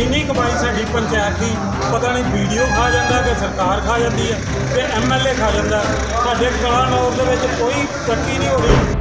ਇੰਨੀ ਕਮਾਈ ਸਾਡੀ ਪੰਚਾਇਤ ਦੀ, ਪਤਾ ਨਹੀਂ ਵੀਡੀਓ ਖਾ ਜਾਂਦਾ ਕਿ ਸਰਕਾਰ ਖਾ ਜਾਂਦੀ ਹੈ ਤੇ ਐਮਐਲਏ ਖਾ ਜਾਂਦਾ, ਸਾਡੇ ਕਲਾਨੌਰ ਦੇ ਵਿੱਚ ਕੋਈ ਤਰੱਕੀ ਨਹੀਂ ਹੋ ਰਹੀ।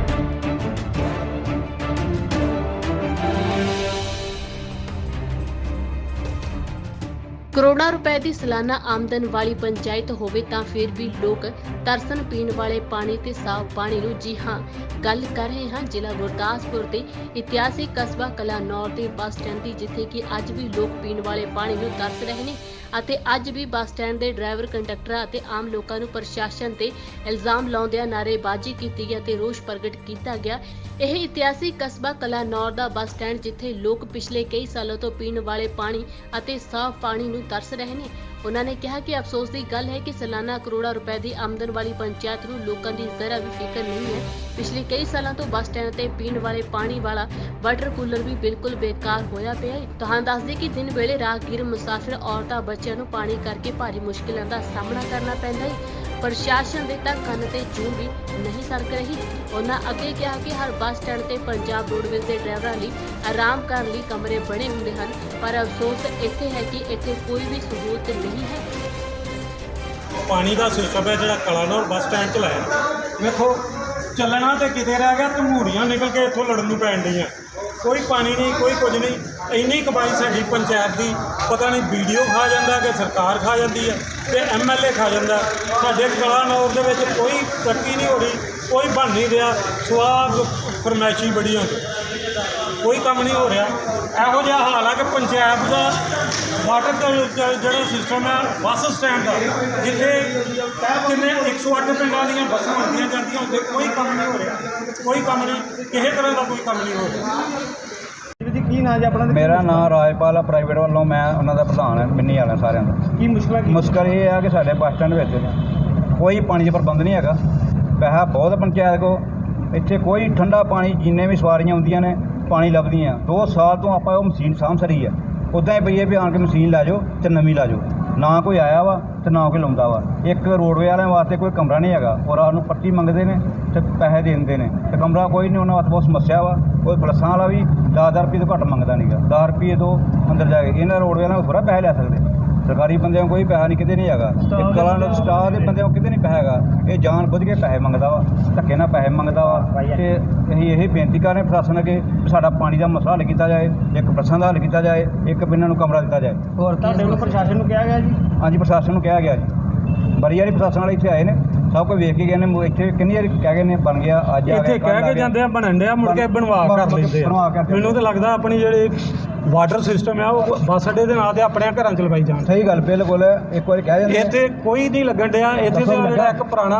ਕਰੋੜਾਂ ਰੁਪਏ ਦੀ ਸਾਲਾਨਾ ਆਮਦਨ ਵਾਲੀ ਪੰਚਾਇਤ ਹੋਵੇ ਤਾਂ ਫਿਰ ਵੀ ਲੋਕ ਤਰਸਨ ਪੀਣ ਵਾਲੇ ਪਾਣੀ ਤੇ ਸਾਫ਼ ਪਾਣੀ ਨੂੰ, ਜੀ ਹਾਂ, ਗੱਲ ਕਰ ਰਹੇ ਹਾਂ ਜ਼ਿਲ੍ਹਾ ਗੁਰਦਾਸਪੁਰ ਦੇ ਇਤਿਹਾਸਿਕ ਕਸਬਾ ਕਲਾਨੌਰ ਦੇ ਬੱਸ ਸਟੈਂਡ ਦੀ, ਜਿੱਥੇ ਕਿ ਅੱਜ ਵੀ ਲੋਕ ਪੀਣ ਵਾਲੇ ਪਾਣੀ ਨੂੰ ਤਰਸ ਰਹੇ ਨੇ ਅਤੇ ਅੱਜ ਵੀ ਬੱਸ ਸਟੈਂਡ ਦੇ ਡਰਾਈਵਰ, ਕੰਡਕਟਰਾਂ ਅਤੇ ਆਮ ਲੋਕਾਂ ਨੂੰ ਪ੍ਰਸ਼ਾਸਨ ਤੇ ਇਲਜ਼ਾਮ ਲਾਉਂਦਿਆਂ ਨਾਅਰੇਬਾਜ਼ੀ ਕੀਤੀ ਗਈ ਅਤੇ ਰੋਸ ਪ੍ਰਗਟ ਕੀਤਾ ਗਿਆ। ਇਹ ਇਤਿਹਾਸਿਕ ਕਸਬਾ ਕਲਾਨੌਰ ਦਾ ਬੱਸ ਸਟੈਂਡ ਜਿੱਥੇ ਲੋਕ ਪਿਛਲੇ ਕਈ ਸਾਲਾਂ ਤੋਂ ਪੀਣ ਵਾਲੇ ਪਾਣੀ ਅਤੇ ਸਾਫ਼ ਪਾਣੀ ਨੂੰ ਤਰਸ ਰਹੇ ਨੇ। ਉਹਨਾਂ ਨੇ ਕਿਹਾ ਕਿ ਅਫਸੋਸ ਦੀ ਗੱਲ ਹੈ ਕਿ ਸਾਲਾਨਾ ਕਰੋੜਾਂ ਰੁਪਏ ਦੀ ਆਮਦਨ ਵਾਲੀ ਪੰਚਾਇਤ ਨੂੰ ਲੋਕਾਂ ਦੀ ਜ਼ਰਾ ਵੀ ਫਿਕਰ ਨਹੀਂ ਹੈ। ਪਿਛਲੇ ਕਈ ਸਾਲਾਂ ਤੋਂ ਬੱਸ ਸਟੈਂਡ ਤੇ ਪੀਣ ਵਾਲੇ ਪਾਣੀ ਵਾਲਾ ਵਾਟਰ ਕੂਲਰ ਵੀ ਬਿਲਕੁਲ ਬੇਕਾਰ ਹੋਇਆ ਪਿਆ ਹੈ। ਤੁਹਾਨੂੰ ਦੱਸਦੇ ਕਿ ਦਿਨ ਵੇਲੇ ਰਾਹਗੀਰ, ਮੁਸਾਫਿਰ, ਔਰਤਾਂ, ਬੱਚਿਆਂ ਨੂੰ ਪਾਣੀ ਕਰਕੇ ਭਾਰੀ ਮੁਸ਼ਕਿਲਾਂ ਦਾ ਸਾਹਮਣਾ ਕਰਨਾ ਪੈਂਦਾ ਹੈ। ਪ੍ਰਸ਼ਾਸਨ ਦੇ ਤਾਂ ਕੰਨ ਤੇ ਜੂੰ ਵੀ ਨਹੀਂ ਸਰਕ ਰਹੀ। ਉਹਨਾਂ ਅੱਗੇ ਕਿਹਾ ਕਿ ਹਰ ਬੱਸ ਸਟੈਂਡ ਤੇ ਪੰਜਾਬ ਰੋਡਵੇਜ਼ ਦੇ ਡਰਾਈਵਰਾਂ ਲਈ ਆਰਾਮ ਕਰਨ ਲਈ ਕਮਰੇ ਬਣੇ ਹੁੰਦੇ ਹਨ, ਪਰ ਅਫਸੋਸ ਇੱਥੇ ਹੈ ਕਿ ਇੱਥੇ ਕੋਈ ਵੀ ਸਹੂਲਤ ਨਹੀਂ ਹੈ। ਪਾਣੀ ਦਾ ਸਿਸਟਮ ਹੈ ਜਿਹੜਾ ਕਲਾਨੌਰ ਬੱਸ ਸਟੈਂਡ 'ਚ ਲਾਇਆ ਵੇਖੋ, ਚੱਲਣਾ ਤੇ ਕਿਤੇ ਰਹਿ ਗਿਆ ਤਮੂੜੀਆਂ ਨਿਕਲ ਕੇ ਇੱਥੋਂ ਲੜਨ ਨੂੰ ਪੈਣ ਡਈਆਂ। ਕੋਈ ਪਾਣੀ ਨਹੀਂ, ਕੋਈ ਕੁਝ ਨਹੀਂ। ਇੰਨੀ ਕਮਾਈ ਸਾਡੀ ਪੰਚਾਇਤ ਦੀ ਪਤਾ ਨਹੀਂ ਵੀਡੀਓ ਖਾ ਜਾਂਦਾ ਕਿ ਸਰਕਾਰ ਖਾ ਜਾਂਦੀ ਹੈ ਤੇ ਐਮਐਲਏ ਖਾ ਜਾਂਦਾ। ਸਾਡੇ ਕਲਾਨੌਰ ਦੇ ਵਿੱਚ ਕੋਈ ਤਰੱਕੀ ਨਹੀਂ ਹੋ ਰਹੀ, ਕੋਈ ਬਣ ਨਹੀਂ ਰਿਹਾ, ਸਵਾਦ ਫਰਮੈਸ਼ੀ ਬੜੀ ਹੁੰਦੀ ਕੋਈ ਕੰਮ ਨਹੀਂ ਹੋ ਰਿਹਾ। ਇਹੋ ਜਿਹਾ ਹਾਲ ਆ ਕਿ ਪੰਚਾਇਤ ਦਾ ਵਾਟਰ ਦਾ ਜਿਹੜਾ ਸਿਸਟਮ ਹੈ ਬੱਸ ਸਟੈਂਡ ਦਾ ਜਿੱਥੇ ਕਿੰਨੇ 108 ਪਿੰਡਾਂ ਦੀਆਂ ਬੱਸਾਂ ਹੁੰਦੀਆਂ ਜਾਂਦੀਆਂ, ਉੱਥੇ ਕੋਈ ਕੰਮ ਨਹੀਂ ਹੋ ਰਿਹਾ। ਕੋਈ ਕੰਮ ਨਹੀਂ, ਕਿਸੇ ਤਰ੍ਹਾਂ ਦਾ ਕੋਈ ਕੰਮ ਨਹੀਂ ਹੋ ਰਿਹਾ। ਕੀ ਨਾਂ ਜੀ ਆਪਣਾ ਤੇ ਮੇਰਾ ਨਾਮ ਰਾਜਪਾਲ ਆ ਪ੍ਰਾਈਵੇਟ ਵੱਲੋਂ ਮੈਂ ਉਹਨਾਂ ਦਾ ਪ੍ਰਧਾਨ ਹਾਂ ਮਿੰਨੀ ਵਾਲਿਆਂ ਸਾਰਿਆਂ ਦਾ। ਕੀ ਮੁਸ਼ਕਲਾਂ ਕੀ? ਮੁਸ਼ਕਲ ਇਹ ਆ ਕਿ ਸਾਡੇ ਬੱਸ ਸਟੈਂਡ ਵਿੱਚ ਕੋਈ ਪਾਣੀ ਦਾ ਪ੍ਰਬੰਧ ਨਹੀਂ ਹੈਗਾ। ਪੈਸਾ ਬਹੁਤ ਪੰਚਾਇਤ ਕੋ ਇੱਥੇ ਕੋਈ ਠੰਡਾ ਪਾਣੀ ਜਿੰਨੇ ਵੀ ਸਵਾਰੀਆਂ ਆਉਂਦੀਆਂ ਨੇ ਪਾਣੀ ਲੱਭਦੀਆਂ। ਦੋ ਸਾਲ ਤੋਂ ਆਪਾਂ ਉਹ ਮਸ਼ੀਨ ਸਾਂਭ ਸਰੀ ਆ। ਉਦਾਂ ਹੀ ਪਈ ਹੈ ਵੀ ਆਣ ਕੇ ਮਸ਼ੀਨ ਲੈ ਜਾਓ ਤੇ ਨਵੀਂ ਲਾ ਜਾਓ। ਨਾ ਕੋਈ ਆਇਆ ਵਾ ਤੇ ਨਾ ਕੋਈ ਲਾਉਂਦਾ ਵਾ। ਇੱਕ ਰੋਡਵੇ ਵਾਲਿਆਂ ਵਾਸਤੇ ਕੋਈ ਕਮਰਾ ਨਹੀਂ ਹੈਗਾ ਔਰ ਉਹਨੂੰ ਪੱਟੀ ਮੰਗਦੇ ਨੇ ਤੇ ਪੈਸੇ ਦੇ ਦਿੰਦੇ ਨੇ। ਤੇ ਕਮਰਾ ਕੋਈ ਨਹੀਂ, ਉਹਨਾਂ ਵਾਸਤੇ ਬਹੁਤ ਸਮੱਸਿਆ ਵਾ। ਕੋਈ ਬੱਸਾਂ ਵਾਲਾ ਵੀ 10000 ਰੁਪਏ ਤੋਂ ਘੱਟ ਮੰਗਦਾ ਨਹੀਂਗਾ 10 ਰੁਪਏ ਤੋਂ ਅੰਦਰ ਜਾ ਕੇ ਇਹਨਾਂ ਰੋਡਵੇ ਵਾਲਿਆਂ ਨੂੰ ਥੋੜਾ ਪੈਸੇ ਲੈ ਸਕਦੇ। ਸਰਕਾਰੀ ਬੰਦਿਆਂ ਕੋਈ ਪੈਸਾ ਨਹੀਂ ਕਿਤੇ ਨਹੀਂ ਹੈਗਾ। ਇਹ ਕਲਾਂ ਦੇ ਸਟਾਰ ਦੇ ਬੰਦਿਆਂ ਕਿਤੇ ਨਹੀਂ ਪੈਸਾ ਹੈਗਾ। ਇਹ ਜਾਣ ਬੁੱਝ ਕੇ ਪੈਸੇ ਮੰਗਦਾ ਵਾ ਧੱਕੇ ਨਾਲ ਪੈਸੇ ਮੰਗਦਾ ਵਾ। ਤੇ ਅਸੀਂ ਇਹ ਬੇਨਤੀ ਕਰ ਰਹੇ ਹਾਂ ਪ੍ਰਸ਼ਾਸਨ ਅੱਗੇ ਵੀ ਸਾਡਾ ਪਾਣੀ ਦਾ ਮਸਲਾ ਹੱਲ ਕੀਤਾ ਜਾਏ ਇੱਕ ਬੱਸਾਂ ਦਾ ਹੱਲ ਕੀਤਾ ਜਾਏ ਇੱਕ ਪਿੰਡਾਂ ਨੂੰ ਕਮਰਾ ਦਿੱਤਾ ਜਾਏ। ਹੋਰ ਤੁਹਾਡੇ ਵੱਲੋਂ ਪ੍ਰਸ਼ਾਸਨ ਨੂੰ ਕਿਹਾ ਗਿਆ ਜੀ? ਹਾਂਜੀ ਪ੍ਰਸ਼ਾਸਨ ਨੂੰ ਕਿਹਾ ਗਿਆ ਜੀ। ਬੜੀ ਵਾਰੀ ਪ੍ਰਸ਼ਾਸਨ ਵਾਲੇ ਇੱਥੇ ਆਏ ਨੇ। ਸਭ ਕੁਝ ਵੇਖ ਕੇ ਗਏ ਨੇ ਮ- ਇੱਥੇ ਕਿੰਨੀ ਵਾਰੀ ਕਹਿ ਗਏ ਨੇ ਬਣ ਗਿਆ ਅੱਜ ਆ ਇੱਥੇ ਗਿਆ, ਕੱਲ੍ਹ ਕਹਿ ਕੇ। ਜਾਂਦੇ ਆ ਬਣਨ ਡਿਆ ਮੁੜ ਕੇ ਬਣਵਾ ਬਣ- ਕਰ ਲੈਂਦੇ ਬਣਵਾ ਕੇ ਆ ਮੈਨੂੰ ਤਾਂ ਲੱਗਦਾ ਆਪਣੀ ਜਿਹੜੀ ਵਾਟਰ ਸਿਸਟਮ ਆ ਉਹ ਬੱਸ ਅੱਡੇ ਦੇ ਨਾਂ ਤੇ ਆਪਣੇ ਘਰਾਂ ਚ ਲਵਾਈ ਜਾਣ ਸਹੀ ਗੱਲ ਬਿਲਕੁਲ ਇੱਕ ਵਾਰੀ ਕਹਿ ਜਾਂਦੇ। ਇੱਥੇ ਕੋਈ ਨਹੀਂ ਲੱਗਣ ਡਿਆ ਇੱਥੇ ਤਾਂ ਜਿਹੜਾ? ਇੱਕ ਪੁਰਾਣਾ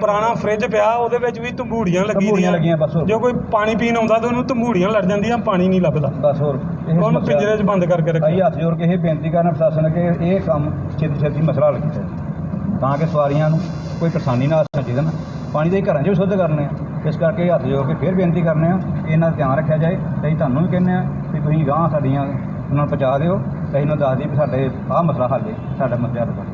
ਪੁਰਾਣਾ ਫ੍ਰਿਜ ਪਿਆ ਉਹਦੇ ਵਿੱਚ ਵੀ ਤੰਬੂੜੀਆਂ ਲੱਗੀ ਤੰਬੂੜੀਆਂ ਲੱਗੀਆਂ ਬਸ ਹੋਰ। ਜੋ ਕੋਈ ਪਾਣੀ ਪੀਣ ਆਉਂਦਾ ਤਾਂ ਉਹਨੂੰ ਤੰਬੂੜੀਆਂ ਲੜ ਜਾਂਦੀਆਂ ਪਾਣੀ ਨਹੀਂ ਲੱਭਦਾ ਬਸ ਹੋਰ ਇਹ ਉਹਨੂੰ ਸਮੱਸਿਆ- ਪਿੰਜਰੇ 'ਚ ਬੰਦ ਕਰਕੇ ਅਸੀਂ ਰੱਖਿਆ ਹੱਥ ਜੋੜ ਕੇ ਇਹ ਬੇਨਤੀ ਕਰਨਾ ਪ੍ਰਸ਼ਾਸਨ ਅੱਗੇ ਇਹ ਕੰਮ ਛੇਤੀ ਛੇਤੀ ਮਸਲਾ ਹੱਲ ਕੀਤਾ ਜਾਵੇ। ਤਾਂ ਕਿ ਸਵਾਰੀਆਂ ਨੂੰ ਕੋਈ ਪਰੇਸ਼ਾਨੀ ਨਾ ਆ ਸਕੇ ਨਾ ਪਾਣੀ ਦੇ ਘਰਾਂ 'ਚ ਵੀ ਸ਼ੁੱਧ ਕਰਨੇ ਆ। ਇਸ ਕਰਕੇ ਹੱਥ ਜੋੜ ਕੇ ਫਿਰ ਬੇਨਤੀ ਕਰਨੇ ਆ ਕਿ ਇਹਨਾਂ ਦਾ ਧਿਆਨ ਰੱਖਿਆ ਜਾਏ। ਤੇ ਅਸੀਂ ਤੁਹਾਨੂੰ ਵੀ ਕਹਿੰਦੇ ਆ ਕਿ ਤੁਸੀਂ ਗਾਂ ਸਾਡੀਆਂ ਉਹਨਾਂ ਨੂੰ ਪਹੁੰਚਾ ਦਿਓ ਤੇ ਅਸੀਂ ਨੂੰ ਦੱਸ ਦਈਏ ਵੀ ਸਾਡੇ ਆਹ ਮਸਲਾ ਹੱਲ ਹੈ, ਸਾਡਾ ਮਸਲਾ ਹੱਲ ਕਰੋ